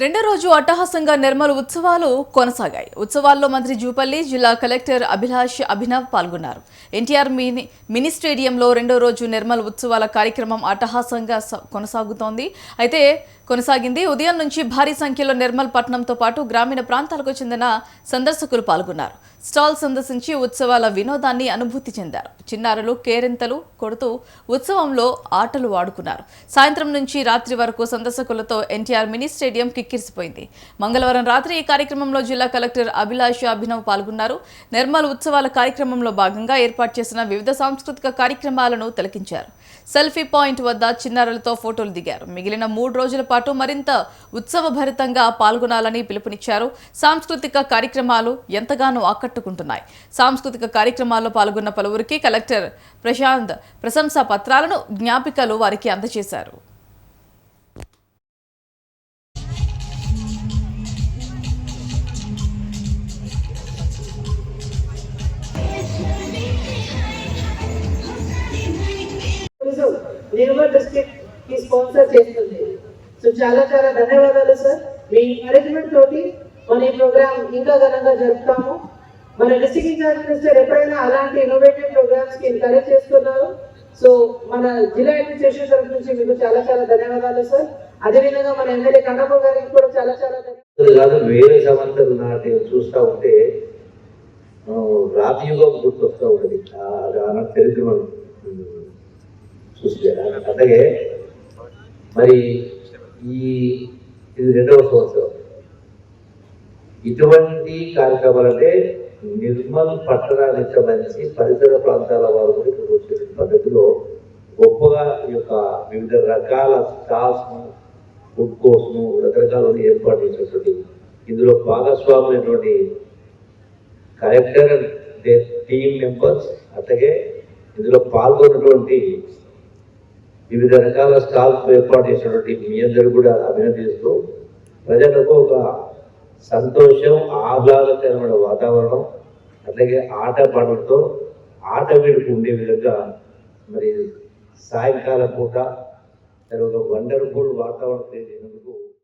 రెండో రోజు అట్టహాసంగా నిర్మల్ ఉత్సవాలు కొనసాగాయి. ఉత్సవాల్లో మంత్రి జూపల్లి జిల్లా కలెక్టర్ అభిలాష్ అభినవ్ పాల్గొన్నారు. ఎన్టీఆర్ మినీ మినీ స్టేడియంలో రెండో రోజు నిర్మల్ ఉత్సవాల కార్యక్రమం అట్టహాసంగా కొనసాగుతోంది. అయితే కొనసాగింది. ఉదయం నుంచి భారీ సంఖ్యలో నిర్మల్ పట్టణంతో పాటు గ్రామీణ ప్రాంతాలకు చెందిన సందర్శకులు పాల్గొన్నారు. స్టాల్ సందర్శించి ఉత్సవాల వినోదాన్ని అనుభూతి చెందారు. చిన్నారులు కేరింతలు కొడుతూ ఉత్సవంలో ఆటలు ఆడుకున్నారు. సాయంత్రం నుంచి రాత్రి వరకు సందర్శకులతో ఎన్టీఆర్ మినీ స్టేడియం కిక్కిరిసిపోయింది. మంగళవారం రాత్రి ఈ కార్యక్రమంలో జిల్లా కలెక్టర్ అభిలాష్ అభినవ్ పాల్గొన్నారు. నిర్మల్ ఉత్సవాల కార్యక్రమంలో భాగంగా ఏర్పాటు చేసిన వివిధ సాంస్కృతిక కార్యక్రమాలను తిలకించారు. సెల్ఫీ పాయింట్ వద్ద చిన్నారులతో ఫోటోలు దిగారు. మిగిలిన మూడు రోజుల పాటు మరింత ఉత్సవభరితంగా పాల్గొనాలని పిలుపునిచ్చారు. సాంస్కృతిక కార్యక్రమాలు ఎంతగానో ఆకట్టుకుంటున్నాయి సాంస్కృతిక కార్యక్రమాల్లో పాల్గొన్న పలువురికి కలెక్టర్ ప్రశాంత్ ప్రశంసా పత్రాలను జ్ఞాపికలు వారికి అందజేశారు. నిర్మల్ డిస్ట్రిక్ట్ స్పాన్సర్ చేస్తుంది. సో చాలా చాలా ధన్యవాదాలు సార్. మీ ఎంకరేజ్మెంట్ తోటి మన ఈ ప్రోగ్రామ్ ఇంకా ఘనంగా జరుపుతాము. మన డిస్ట్రిక్ట్ ఇన్ఛార్జ్ మినిస్టర్ ఎప్పుడైనా అలాంటి ఇన్నోవేటివ్ ప్రోగ్రామ్స్కి ఎంకరేజ్ చేస్తున్నారు? సో మన జిల్లా అడ్మినిస్ట్రేషన్ తరఫు నుంచి మీకు చాలా చాలా ధన్యవాదాలు సార్ అదేవిధంగా మన ఎమ్మెల్యే కన్నప్ప గారికి కూడా చాలా చాలా కాదు వేరే సంవత్సరం నాటి చూస్తూ ఉంటే ఆ, రాతి గుర్తొస్తూ ఉంటుంది. ఆ, చరిత్ర మనం చూస్తే అలాగే మరి ఈ ఇది రెండవ సంవత్సరం. ఇటువంటి కార్యక్రమాలు అంటే నిర్మల్ పట్టణానికి సంబంధించి పరిసర ప్రాంతాల వారు కూడా వచ్చే పద్ధతిలో గొప్పగా ఈ యొక్క వివిధ రకాల స్టాల్స్ను ఫుడ్ కోర్స్ను రకరకాల ఏర్పాటు చేసినటువంటి ఇందులో భాగస్వామైనటువంటి కలెక్టర్ అండ్ టీమ్ మెంబర్స్ అట్లాగే ఇందులో పాల్గొన్నటువంటి వివిధ రకాల స్టాల్స్ ఏర్పాటు చేసినటువంటి మీ అందరూ కూడా అభినందిస్తూ ప్రజలకు ఒక సంతోషం ఆహ్లాదకరమైన వాతావరణం అట్లాగే ఆట పాటలతో ఆట వీడికి ఉండే విధంగా మరి సాయంకాల పూట ఒక వండర్ఫుల్ వాతావరణం తెలియనందుకు